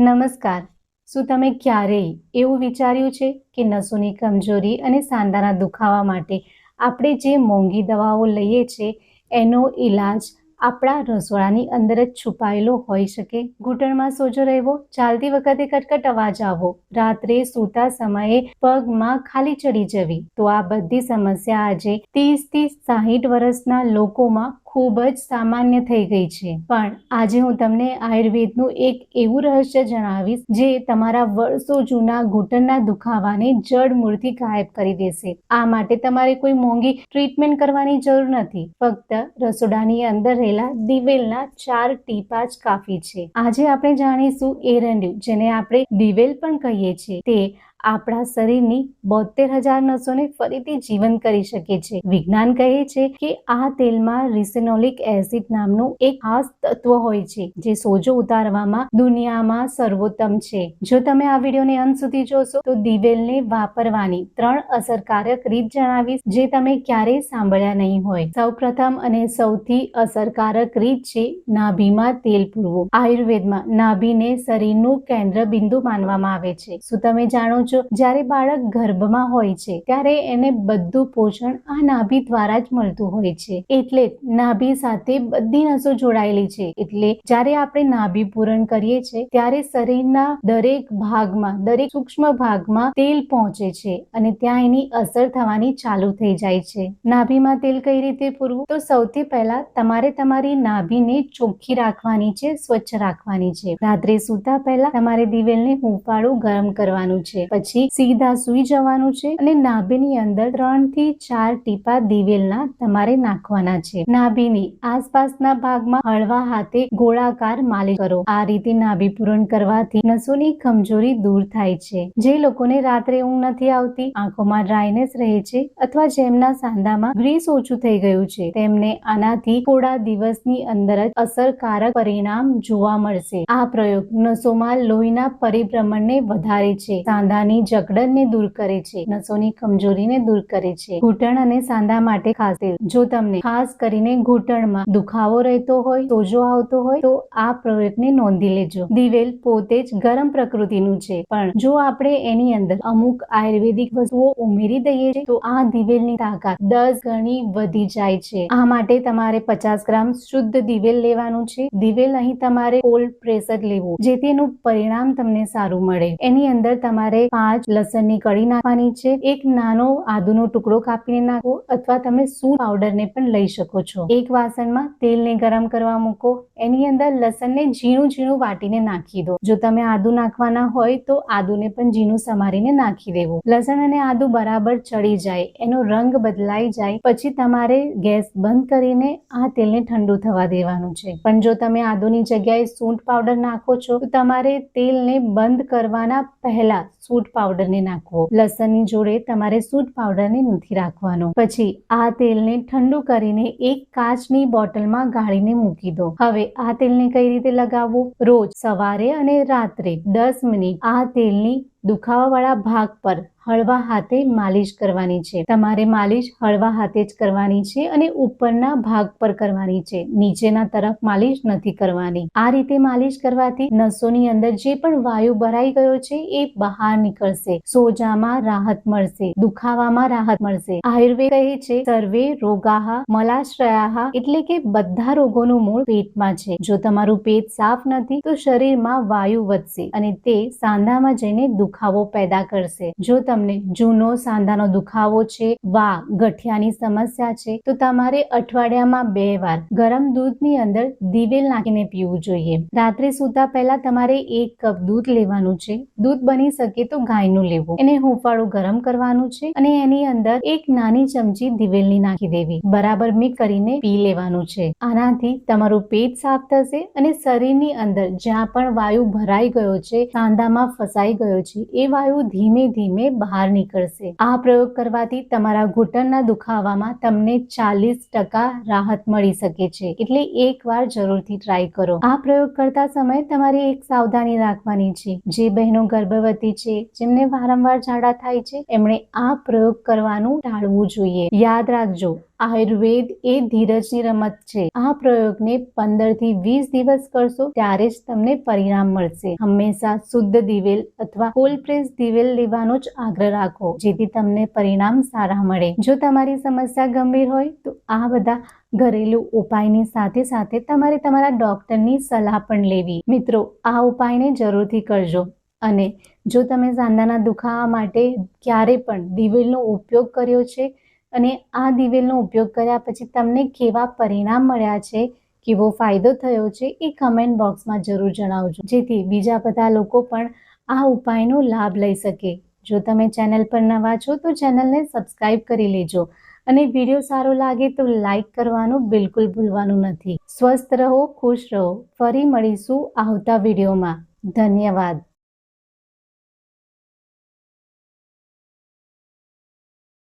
નમસ્કાર. શું તમે ક્યારેય એવું વિચાર્યું છે કે નસોની કમજોરી અને સાંધાના દુખાવા માટે આપણે જે મોંઘી દવાઓ લઈએ છીએ એનો ઈલાજ આપણા રસોડાની અંદર જ છુપાયેલો હોઈ શકે? ઘૂંટણમાં સોજો રહેવો, ચાલતી વખતે કટકટ અવાજ આવવો, રાત્રે સૂતા સમયે પગમાં ખાલી ચડી જવી, તો આ બધી સમસ્યા આજે ત્રીસથી સાહીઠ વર્ષના લોકોમાં ખૂબ જ સામાન્ય થઈ ગઈ છે. પણ આજે હું તમને આયુર્વેદનું એક એવું રહસ્ય જણાવીશ, જે તમારા વર્ષો જૂના ઘૂંટણના દુખાવાને જડ મૂળથી ગાયબ કરી દેશે. આ માટે તમારે કોઈ મોંઘી ટ્રીટમેન્ટ કરવાની જરૂર નથી. ફક્ત રસોડાની અંદર રહેલા દિવેલના ચાર ટીપા જ કાફી છે. આજે આપણે જાણીશું એરંડ્યું જેને આપણે દિવેલ પણ કહીએ છીએ. તે આપણા શરીરની બોતેર હજાર નસોને ફરીથી જીવન કરી શકે છે. વિજ્ઞાન કહે છે કે આ તેલમાં રિસેનોલિક એસિડ નામનું એક ખાસ તત્વ હોય છે, જે સોજો ઉતારવામાં દુનિયામાં સર્વોત્તમ છે. જો તમે આ વિડીયોને અંત સુધી જોશો, તો દિવેલને વાપરવાની ત્રણ અસરકારક રીત જણાવીશ, જે તમે ક્યારેય સાંભળ્યા નહીં હોય. સૌપ્રથમ અને સૌથી અસરકારક રીત છે નાભીમાં તેલ પૂરવું. આયુર્વેદમાં નાભીને શરીરનું કેન્દ્ર બિંદુ માનવામાં આવે છે. શું તમે જાણો છો જ્યારે બાળક ગર્ભમાં હોય છે, ત્યારે એને બધું પોષણ આ નાભી દ્વારા જ મળતું હોય છે. એટલે નાભી સાથે બધી નસો જોડાયેલી છે. એટલે જ્યારે આપણે નાભી પૂરણ કરીએ છીએ, ત્યારે શરીરના દરેક ભાગમાં, દરેક સૂક્ષ્મ ભાગમાં તેલ પહોંચે છે અને ત્યાં એની અસર થવાની ચાલુ થઈ જાય છે. નાભીમાં તેલ કઈ રીતે પૂરવું? તો સૌથી પહેલા તમારે તમારી નાભીને ચોખ્ખી રાખવાની છે, સ્વચ્છ રાખવાની છે. રાત્રે સૂતા પહેલા તમારે દિવેલને હુંફાળું ગરમ કરવાનું છે. પછી સીધા સૂઈ જવાનું છે અને નાભીની અંદર ત્રણથી ચાર ટીપા દિવેલના તમારે નાખવાના છે. નાભીની આસપાસના ભાગમાં હળવા હાથે ગોળાકાર માલિશ કરો. આ રીતે નાભી પૂરણ કરવાથી નસોની કમજોરી દૂર થાય છે. જે લોકોને રાત્રે ઊંઘ નથી આવતી, આંખોમાં ડ્રાયનેસ રહે છે અથવા જેમના સાંધામાં ગ્રીસ ઓછું થઈ ગયું છે, તેમને આનાથી થોડા દિવસની અંદર જ અસરકારક પરિણામ જોવા મળશે. આ પ્રયોગ નસોમાં લોહીના પરિભ્રમણને વધારે છે. સાંધાની જકડનને દૂર કરે છે. નસોની કમજોરીને દૂર કરે છે. ઘૂંટણ અને સાંધા માટે ખાસ તેલ. જો તમને ખાસ કરીને ઘૂંટણમાં દુખાવો રહેતો હોય, સોજો આવતો હોય, તો આ પ્રયોગને નોંધી લેજો. દિવેલ પોતે જ ગરમ પ્રકૃતિનું છે. પણ જો આપણે એની અંદર અમુક આયુર્વેદિક વસ્તુઓ ઉમેરી દઈએ છીએ, તો આ દિવેલની તાકાત દસ ગણી વધી જાય છે. આ માટે તમારે પચાસ ગ્રામ શુદ્ધ દિવેલ લેવાનું છે. દિવેલ અહીં તમારે કોલ્ડ પ્રેશર લેવું, જેથી એનું પરિણામ તમને સારું મળે. એની અંદર તમારે પાંચ લસણની કળી નાખવાની છે. એક નાનો આદુનો ટુકડો કાપીને નાખો અથવા તમે સૂંઠ પાવડરને પણ લઈ શકો છો. એક વાસણમાં તેલને ગરમ કરવા મૂકો. એની અંદર લસણને ઝીણું ઝીણું વાટીને નાખી દો. જો તમે આદુ નાખવાના હોય તો આદુને પણ ઝીણું સમારીને નાખી દેવું. લસણ અને આદુ બરાબર ચડી જાય. એનો રંગ બદલાઈ જાય. પછી તમારે ગેસ બંધ કરીને આ તેલને ઠંડુ થવા દેવાનું છે. પણ જો તમે આદુની જગ્યાએ સૂંઠ પાવડર નાખો છો, તો તમારે તેલને બંધ કરવાના પહેલા સૂંઠ પાવડરને નાખવો લસણની જોડે તમારે સૂટ પાવડરને નથી રાખવાનો. પછી આ તેલને ઠંડુ કરીને એક કાચની બોટલમાં ગાળીને મૂકી દો. હવે આ તેલને કઈ રીતે લગાવવું? રોજ સવારે અને રાત્રે દસ મિનિટ આ તેલની દુખાવાવાળા ભાગ પર હળવા હાથે માલિશ કરવાની છે. તમારે માલિશ હળવા હાથે જ કરવાની છે અને ઉપરના ભાગ પર કરવાની છે. નીચેના તરફ માલિશ નથી કરવાની. આ રીતે માલિશ કરવાથી નસોની અંદર જે પણ વાયુ ભરાઈ ગયો છે એ બહાર નીકળશે. સોજામાં રાહત મળશે. દુખાવામાં રાહત મળશે. આયુર્વેદ કહે છે, સર્વે રોગાહ મલાશ્રયાહા. એટલે કે બધા રોગોનું મૂળ પેટમાં છે. જો તમારું પેટ સાફ નથી, તો શરીરમાં વાયુ વધશે અને તે સાંધામાં જઈને દુખાવો પેદા કરશે. જો તમને જૂનો સાંધાનો દુખાવો છે, વા, ગઠિયાની સમસ્યા છે, તો તમારે અઠવાડિયામાં બે વાર ગરમ દૂધની અંદર દિવેલ નાખીને પીવું જોઈએ. રાત્રે સૂતા પહેલા તમારે એક કપ દૂધ લેવાનું છે. દૂધ બની શકે તો ગાયનું લેવું. એને હુંફાળું ગરમ કરવાનું છે અને એની અંદર એક નાની ચમચી દિવેલની નાખી દેવી. બરાબર મિક્સ કરીને પી લેવાનું છે. આનાથી તમારું પેટ સાફ થશે અને શરીરની અંદર જ્યાં પણ વાયુ ભરાઈ ગયો છે, સાંધામાં ફસાઈ ગયો છે એ વાયુ ધીમે ધીમે બહાર નીકળશે. આ પ્રયોગ કરવાથી તમારા ઘૂંટણના દુખાવામાં તમને ચાલીસ ટકા રાહત મળી શકે છે. એટલે એક વાર જરૂરથી ટ્રાય કરો. આ પ્રયોગ કરતા સમયે તમારે એક સાવધાની રાખવાની છે. જે બહેનો ગર્ભવતી છે, જેમને વારંવાર ઝાડા થાય છે, એમણે આ પ્રયોગ કરવાનું ટાળવું જોઈએ. યાદ રાખજો આયુર્વેદ એ ધીરજની રમત છે. આ પ્રયોગને પંદરથી વીસ દિવસ કરશો ત્યારે જ તમને પરિણામ મળશે. હંમેશા શુદ્ધ દિવેલ અથવા કોલ્ડ પ્રેસ દિવેલ લેવાનો જ આગ્રહ રાખો, જેથી તમને પરિણામ સારા મળે. જો તમારી સમસ્યા ગંભીર હોય, તો આ બધા ઘરેલું ઉપાયની સાથે સાથે તમારે તમારા ડોક્ટરની સલાહ પણ લેવી. મિત્રો, આ ઉપાયને જરૂરથી કરજો. અને જો તમે સાંધાના દુખાવા માટે ક્યારે પણ દિવેલનો ઉપયોગ કર્યો છે અને આ દિવેલનો ઉપયોગ કર્યા પછી તમને કેવા પરિણામ મળ્યા છે, કેવો ફાયદો થયો છે, એ કમેન્ટ બોક્સમાં જરૂર જણાવજો. જેથી બીજા બધા લોકો પણ આ ઉપાયનો લાભ લઈ શકે. જો તમે ચેનલ પર નવા છો તો ચેનલને સબસ્ક્રાઇબ કરી લેજો અને વીડિયો સારો લાગે તો લાઈક કરવાનું બિલકુલ ભૂલવાનું નથી. સ્વસ્થ રહો, ખુશ રહો. ફરી મળીશું આવતા વિડીયોમાં ધન્યવાદ.